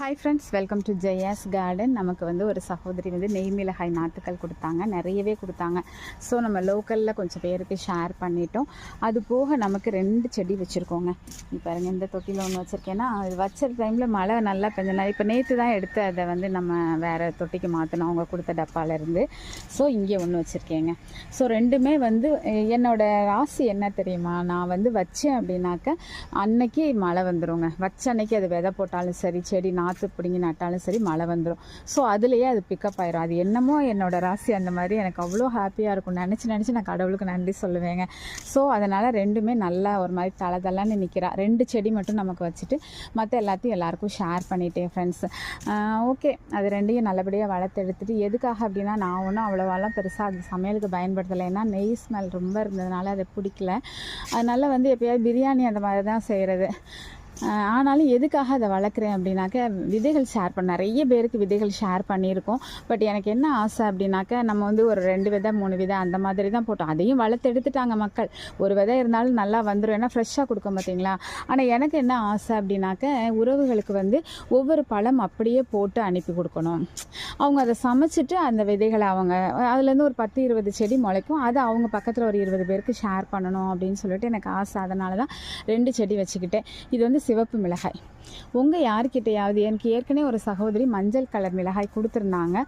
Hi friends welcome to Jaya's garden நமக்கு வந்து ஒரு சகோதரி வந்து நெய் மிளகாய் நாற்றுக்கள் கொடுத்தாங்க நிறையவே கொடுத்தாங்க. ஸோ நம்ம லோக்கலில் கொஞ்சம் பேருக்கு ஷேர் பண்ணிட்டோம். அது போக நமக்கு ரெண்டு செடி வச்சுருக்கோங்க. இப்போ பாருங்க இந்த தொட்டியில் ஒன்று வச்சுருக்கேன்னா அது வச்ச டைமில் மழை நல்லா பெஞ்சனால இப்போ நேற்று தான் எடுத்து அதை வந்து நம்ம வேறு தொட்டிக்கு மாற்றணும் அவங்க கொடுத்த டப்பாலேருந்து ஸோ இங்கே ஒன்று வச்சுருக்கேங்க. ஸோ ரெண்டுமே வந்து என்னோடய ராசி என்ன தெரியுமா? நான் வந்து வச்சேன் அப்படின்னாக்க அன்னைக்கு மழை வந்துருங்க. வச்ச அன்னைக்கு அது விதை போட்டாலும் சரி செடி நான் நாற்று பிடுங்கி நட்டாலும் சரி மழை வந்துடும் ஸோ அதுலேயே அது பிக்கப் ஆயிரும். அது என்னமோ என்னோட ராசி அந்த மாதிரி எனக்கு அவ்வளோ ஹாப்பியாக இருக்கும். நினச்சி நினச்சி நான் கடவுளுக்கு நன்றி சொல்லுவேங்க. ஸோ அதனால் ரெண்டுமே நல்லா ஒரு மாதிரி தலை தலைன்னு நிற்கிறா ரெண்டு செடி மட்டும் நமக்கு வச்சுட்டு மற்ற எல்லாத்தையும் எல்லாருக்கும் ஷேர் பண்ணிட்டேன் ஃப்ரெண்ட்ஸ் ஓகே அது ரெண்டையும் நல்லபடியாக வளர்த்து எடுத்துட்டு எதுக்காக அப்படின்னா நான் ஒன்றும் அவ்வளோவாலாம் பெருசாக அது சமையலுக்கு பயன்படுத்தலை. ஏன்னா நெய் ஸ்மெல் ரொம்ப இருந்ததுனால அதை பிடிக்கல. அதனால் வந்து எப்பயாவது பிரியாணி அந்த மாதிரி தான் செய்கிறது ஆனாலும் எதுக்காக அதை வளர்க்குறேன் அப்படின்னாக்க விதைகள் ஷேர் பண்ண நிறைய பேருக்கு விதைகள் ஷேர் பண்ணியிருக்கோம். பட் எனக்கு என்ன ஆசை அப்படின்னாக்க நம்ம வந்து ஒரு ரெண்டு விதை மூணு விதை அந்த மாதிரி தான் போட்டோம். அதையும் வளர்த்து எடுத்துட்டாங்க மக்கள். ஒரு விதை இருந்தாலும் நல்லா வந்துடும் ஏன்னா ஃப்ரெஷ்ஷாக கொடுக்க பார்த்தீங்களா? ஆனால் எனக்கு என்ன ஆசை அப்படின்னாக்க உறவுகளுக்கு வந்து ஒவ்வொரு பழம் அப்படியே போட்டு அனுப்பி கொடுக்கணும். அவங்க அதை சமைச்சிட்டு அந்த விதைகளை அவங்க அதுலேருந்து ஒரு பத்து இருபது செடி முளைக்கும். அதை அவங்க பக்கத்தில் ஒரு இருபது பேருக்கு ஷேர் பண்ணணும் அப்படின்னு சொல்லிட்டு எனக்கு ஆசை. அதனால தான் ரெண்டு செடி வச்சுக்கிட்டேன். இது வந்து சிவப்பு மிளகாய். உங்கள் யார்கிட்டையாவது எனக்கு ஏற்கனவே ஒரு சகோதரி மஞ்சள் கலர் மிளகாய் கொடுத்துருந்தாங்க.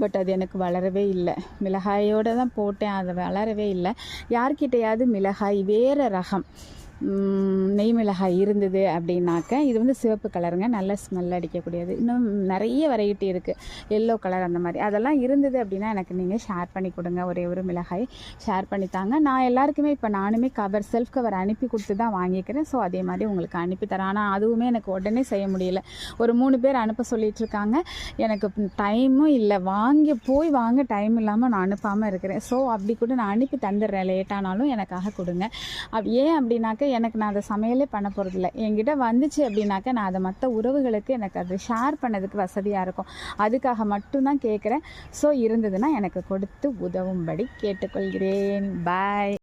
பட் அது எனக்கு வளரவே இல்லை. மிளகாயோடு தான் போட்டேன். அது வளரவே இல்லை. யார்கிட்டையாவது மிளகாய் வேறு ரகம் நெய் மிளகாய் இருந்தது அப்படின்னாக்க இது வந்து சிவப்பு கலருங்க. நல்ல ஸ்மெல் அடிக்கக்கூடியது. இன்னும் நிறைய வெரைட்டி இருக்குது எல்லோ கலர் அந்த மாதிரி. அதெல்லாம் இருந்தது அப்படின்னா எனக்கு நீங்கள் ஷேர் பண்ணி கொடுங்க. ஒரே ஒரு மிளகாய் ஷேர் பண்ணி தாங்க. நான் எல்லாருக்குமே இப்போ நானுமே கவர் செல்ஃப் கவர் அனுப்பி கொடுத்து தான் வாங்கிக்கிறேன். ஸோ அதே மாதிரி உங்களுக்கு அனுப்பி தரேன். ஆனால் அதுவுமே எனக்கு உடனே செய்ய முடியல. ஒரு மூணு பேர் அனுப்ப சொல்லிட்டு இருக்காங்க. எனக்கு டைமும் இல்லை. வாங்கி போய் வாங்க டைம் இல்லாமல் நான் அனுப்பாமல் இருக்கிறேன். ஸோ அப்படி கூட நான் அனுப்பி தந்துடுறேன். லேட்டானாலும் எனக்காக கொடுங்க. அப் ஏன் அப்படின்னாக்க எனக்கு நான் அதை சமையலே பண்ண போகிறதில்ல என்கிட்ட வந்துச்சு அப்படின்னாக்க நான் அதை மற்ற உறவுகளுக்கு எனக்கு அது ஷேர் பண்ணதுக்கு வசதியாக இருக்கும். அதுக்காக மட்டும்தான் கேட்குறேன் ஸோ இருந்ததுன்னா எனக்கு கொடுத்து உதவும்படி கேட்டுக்கொள்கிறேன். பாய்